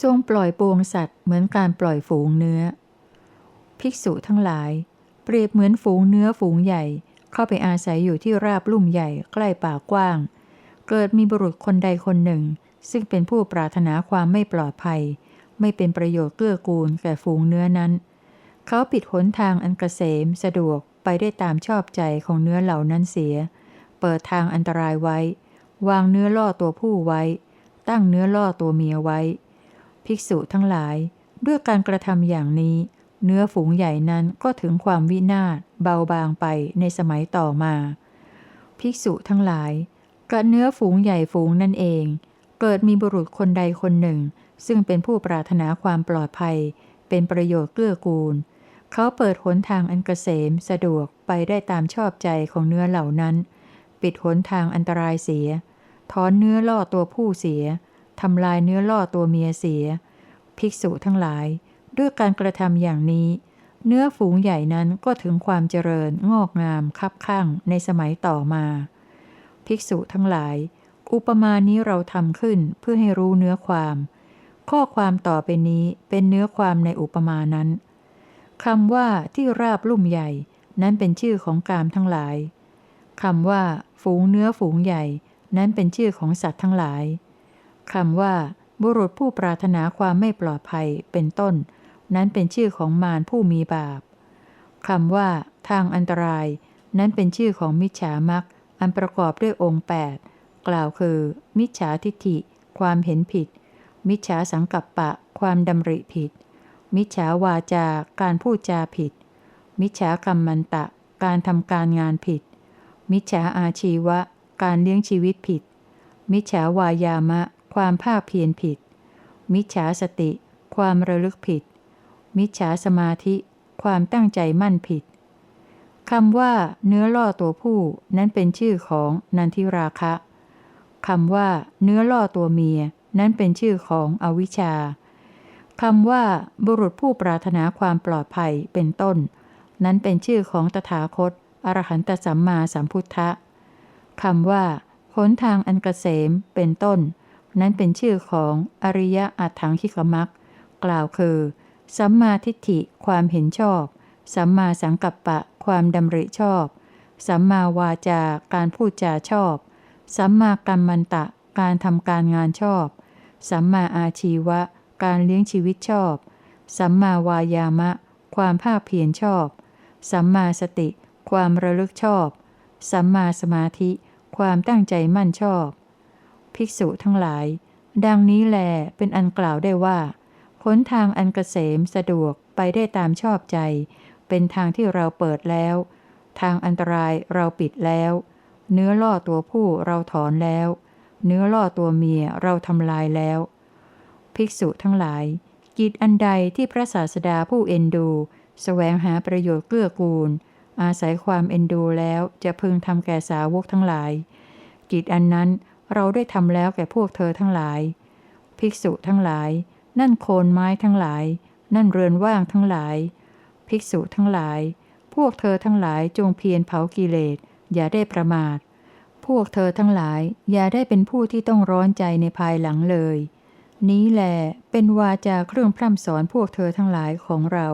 ทรงปล่อยปวงสัตว์เหมือนการปล่อยฝูงเนื้อ ภิกษุทั้งหลาย เปรียบเหมือนฝูงเนื้อฝูงใหญ่ เข้าไปอาศัยอยู่ที่ราบลุ่มใหญ่ใกล้ป่ากว้าง เกิดมีบุรุษคนใดคนหนึ่ง ซึ่งเป็นผู้ปรารถนาความไม่ปลอดภัย ไม่เป็นประโยชน์เกื้อกูลแก่ฝูงเนื้อนั้น เขาปิดหนทางอันกเกษมสะดวกไปได้ตามชอบใจของเนื้อเหล่านั้นเสีย เปิดทางอันตรายไว้ วางเนื้อล่อตัวผู้ไว้ ตั้งเนื้อล่อตัวเมียไว้ ภิกษุทั้งหลาย ด้วยการกระทำอย่างนี้ เนื้อฝูงใหญ่นั้นก็ถึงความวินาศเบาบางไปในสมัยต่อมา ภิกษุทั้งหลายกระเนื้อฝูงใหญ่ฝูงนั่นเอง เกิดมีบุรุษคนใดคนหนึ่ง ซึ่งเป็นผู้ปรารถนาความปลอดภัย เป็นประโยชน์เกื้อกูล เขาเปิดหนทางอันเกษมสะดวกไปได้ตามชอบใจของเนื้อเหล่านั้น ปิดหนทางอันตรายเสีย ถอนเนื้อล่อตัวผู้เสีย ทำลายเนื้อล่อตัวเมียเสีย ภิกษุทั้งหลาย ด้วยการกระทำอย่างนี้ เนื้อฝูงใหญ่นั้นก็ถึงความเจริญงอกงามคับข้างในสมัยต่อมา ภิกษุทั้งหลาย อุปมานี้เราทำขึ้นเพื่อให้รู้เนื้อความ ข้อความต่อไปนี้เป็นเนื้อความในอุปมานั้นคำว่าที่ราบลุ่มใหญ่นั้นเป็นชื่อของกามทั้งหลายคำว่า ฝูงเนื้อฝูงใหญ่ นั้นเป็นชื่อของสัตว์ทั้งหลาย คำว่า บุรุษผู้ปรารถนาความไม่ปลอดภัยเป็นต้น นั้นเป็นชื่อของมารผู้มีบาปคำว่า ทางอันตราย นั้นเป็นชื่อของมิจฉามักอันประกอบด้วยองค์ 8 กล่าวคือ มิจฉาทิฏฐิ ความเห็นผิด มิจฉาสังกัปปะ ความดำริผิด มิจฉาวาจาการพูดจาผิด มิจฉากรรมมันตะ การทำการงานผิด มิจฉาอาชีวะ การเลี้ยงชีวิตผิด มิจฉาวายามะ ความภาคเพียรผิด มิจฉาสติ ความระลึกผิด มิจฉาสมาธิ ความตั้งใจมั่นผิดคำว่า เนื้อล่อตัวผู้นั้นเป็นชื่อของนันทิราคะคำว่า เนื้อล่อตัวเมีย นั้นเป็นชื่อของอวิชชาคำว่าบุรุษผู้ปรารถนาความปลอดภัยเป็นต้น นั้นเป็นชื่อของตถาคต อรหันตสัมมาสัมพุทธะคำว่าหนทางอันเกษมเป็นต้น นั้นเป็นชื่อของอริยอัถังคิกมักกล่าวคือ สัมมาทิฏฐิความเห็นชอบ สัมมาสังกัปปะความดำริชอบ สัมมาวาจาการพูดจาชอบ สัมมากัมมันตะการทำการงานชอบ สัมมาอาชีวะ การเลี้ยงชีวิตชอบ สัมมาวายามะ ความภาคเพียรชอบ สัมมาสติ ความระลึกชอบ สัมมาสมาธิ ความตั้งใจมั่นชอบ ภิกษุทั้งหลาย ดังนี้แลเป็นอันกล่าวได้ว่าหนทางอันเกษมสะดวกไปได้ตามชอบใจ เป็นทางที่เราเปิดแล้ว ทางอันตรายเราปิดแล้ว เนื้อล่อตัวผู้เราถอนแล้ว เนื้อล่อตัวเมียเราทำลายแล้ว ภิกษุทั้งหลาย กิจอันใดที่พระศาสดาผู้เอ็นดูสแสวงหาประโยชน์เกื้อกูล อาศัยความเอ็นดูแล้วจะพึงทำแก่สาวกทั้งหลาย กิจอันนั้น เราได้ทำแล้วแก่พวกเธอทั้งหลาย ภิกษุทั้งหลาย นั่นโคนไม้ทั้งหลาย นั่นเรือนว่างทั้งหลาย ภิกษุทั้งหลาย พวกเธอทั้งหลายจงเพียรเผากิเลส อย่าได้ประมาท พวกเธอทั้งหลายอย่าได้เป็นผู้ที่ต้องร้อนใจในภายหลังเลย นี้แหลเป็นวาจาเครื่องพร่ำสอนพวกเธอทั้งหลายของเรา